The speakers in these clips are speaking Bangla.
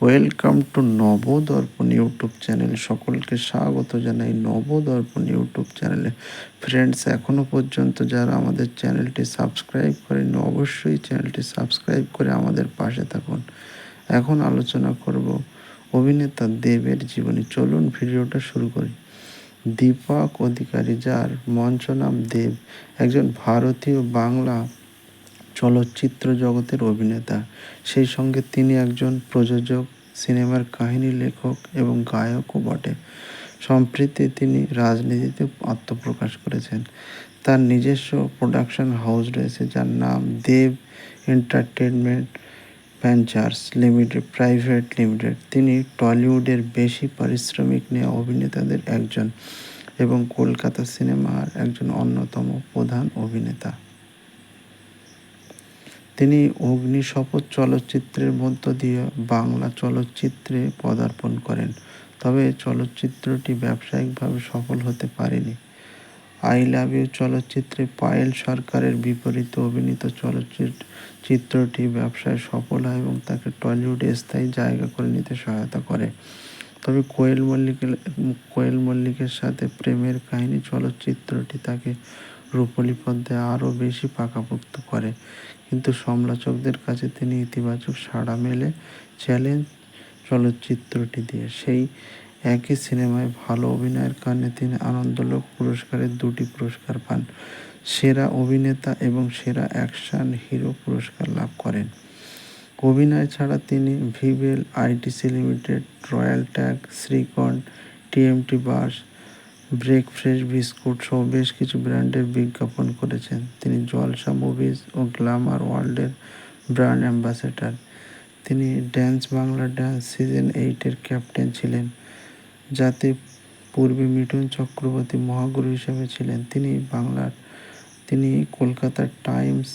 Welcome to Nabadarpan YouTube channel সকলকে স্বাগত জানাই নবদর্পণ ইউটিউব চ্যানেলে ফ্রেন্ডস এখনও পর্যন্ত যারা আমাদের চ্যানেলটি সাবস্ক্রাইব করেনি অবশ্যই চ্যানেলটি সাবস্ক্রাইব করে আমাদের পাশে থাকুন। এখন আলোচনা করব অভিনেতা দেবের জীবনী। চলুন ভিডিওটা শুরু করি। দীপক অধিকারী যার মঞ্চ নাম দেব। একজন ভারতীয় বাংলা চলচ্চিত্র জগতের অভিনেতা। সেই সঙ্গে তিনি একজন প্রযোজক, সিনেমার কাহিনী লেখক এবং গায়কও বটে। সম্প্রতি তিনি রাজনীতিতে আত্মপ্রকাশ করেছেন। তার নিজস্ব প্রোডাকশন হাউস রয়েছে, যার নাম Dev entertainment ventures limited, private limited. তিনি টলিউডের বেশি পারিশ্রমিক নেওয়া অভিনেতাদের একজন এবং কলকাতা সিনেমার একজন অন্যতম প্রধান অভিনেতা। তিনি অগ্নিশপথ চলচ্চিত্রের মধ্য দিয়ে বাংলা চলচ্চিত্রে পদার্পণ করেন। তবে চলচ্চিত্রটি ব্যবসায়িকভাবে সফল হতে পারেনি। আই লাভ ইউ চলচ্চিত্রে পায়েল সরকারের বিপরীতে অভিনীত চলচ্চিত্র চিত্রটি ব্যবসায় সফল হয় এবং তাকে টলিউডে স্থায়ী জায়গা করে নিতে সহায়তা করে। তবে কোয়েল মল্লিকের কোয়েল মল্লিকের সাথে প্রেমের কাহিনী চলচ্চিত্রটি তাকে রূপলি পদ্মায় আরও বেশি পাকাপোক্ত করে। কিন্তু সমালোচকদের কাছে তিনি ইতিবাচক সাড়া মেলে চ্যালেঞ্জ চলচ্চিত্রটি দিয়ে। সেই একই সিনেমায় ভালো অভিনয়ের কারণে তিনি আনন্দলোক পুরস্কারের দুটি পুরস্কার পান। সেরা অভিনেতা এবং সেরা অ্যাকশন হিরো পুরস্কার লাভ করেন। অভিনয় ছাড়া তিনি Vivel ITC limited, royal tag, Srikantha, TMT bars break fresh biscuit সহ বেশ কিছু ব্র্যান্ডের বিজ্ঞাপন করেছেন। তিনি জলসা মুভিজ ও গ্ল্যামার ওয়ার্ল্ডের ব্র্যান্ড অ্যাম্বাসেডার। তিনি ড্যান্স বাংলা ড্যান্স সিজন এইটের ক্যাপ্টেন ছিলেন, যাতে পূর্বে মিঠুন চক্রবর্তী মহাগুরু হিসেবে ছিলেন। তিনি বাংলার, তিনি কলকাতার টাইমস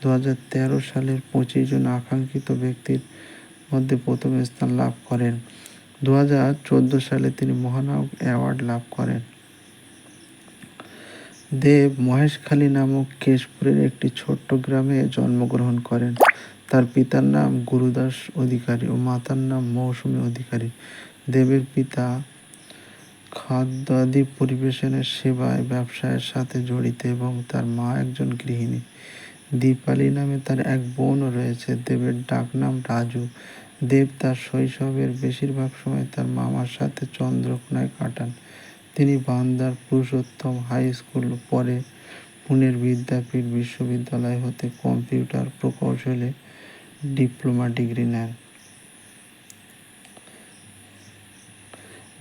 দু হাজার তেরো সালের পঁচিশ জন আকাঙ্ক্ষিত ব্যক্তির মধ্যে প্রথম স্থান লাভ করেন। দু হাজার চোদ্দ সালে তিনি মহানায়ক অ্যাওয়ার্ড লাভ করেন। দেব মহেশখালী নামক কেশপুরের একটি ছোট্ট গ্রামে জন্মগ্রহণ করেন। তার পিতার নাম গুরুদাস অধিকারী ও মাতার নাম মৌসুমী অধিকারী। দেবের পিতা খাদ্যাদি পরিবেশনের সেবায় ব্যবসায়ের সাথে জড়িত এবং তার মা একজন গৃহিণী। দীপালি নামে তার এক বোনও রয়েছে। দেবের ডাকনাম রাজু। দেব তার শৈশবের বেশিরভাগ সময় তার মামার সাথে চন্দ্রকোনায় কাটান। তিনি বান্দার পুরুষোত্তম হাই স্কুল, পরে পুনের বিদ্যাপীঠ বিশ্ববিদ্যালয় হতে কম্পিউটার প্রকৌশলে ডিপ্লোমা ডিগ্রি নেন।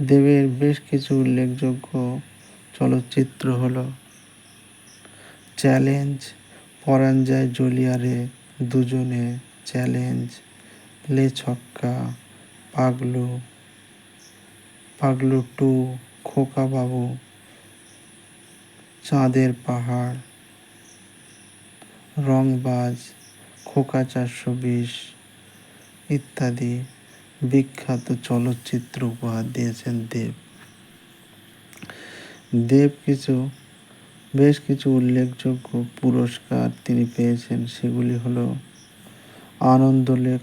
দেবের বেশ কিছু উল্লেখযোগ্য চলচ্চিত্র হল চ্যালেঞ্জ পরাণ যায় জলিয়ারে দুজনে চ্যালেঞ্জ লে ছক্কা পাগলু পাগলু টু, খোকা বাবু, চাঁদের পাহাড়, রংবাজ, খোকা চারশো বিশ ইত্যাদি বিখ্যাত চলচ্চিত্র উপহার দিয়েছেন দেব। দেব কিছু, বেশ কিছু উল্লেখযোগ্য পুরস্কার তিনি পেয়েছেন। সেগুলি হলো Anandalekh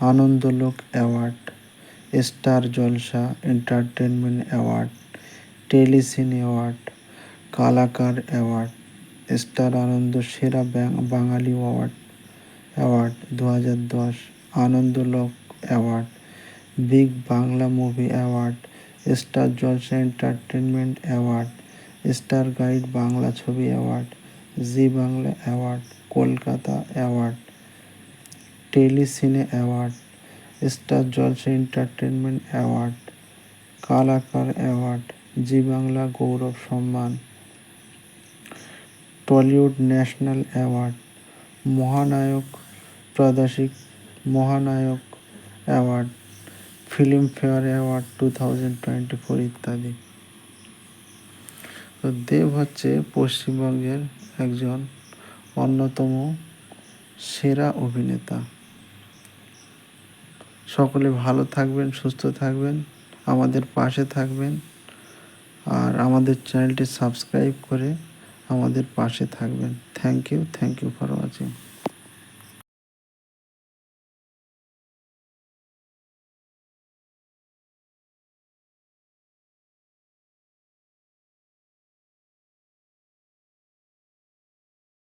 Anandalok award, star Jalsha entertainment award, Telecine award, Kalakar award, star Ananda Sera Bangali award award দু হাজার দশ, Anandalok award, big Bangla movie award, star Jalsha entertainment award, star guide Bangla Chobi award, Zee Bangla award, Kolkata award Telecine award, star Jalsha entertainment award, Kalakar award, Zee Bangla Gourab Samman, Tollywood national award, Mahanayak প্রাদেশিক Mahanayak award, Filmfare award two thousand twenty four ইত্যাদি। তো দেব হচ্ছে পশ্চিমবঙ্গের একজন অন্যতম সেরা অভিনেতা। সকলে ভালো থাকবেন, সুস্থ থাকবেন, আমাদের পাশে থাকবেন আর আমাদের চ্যানেলটি সাবস্ক্রাইব করে আমাদের পাশে থাকবেন। Thank you thank you for watching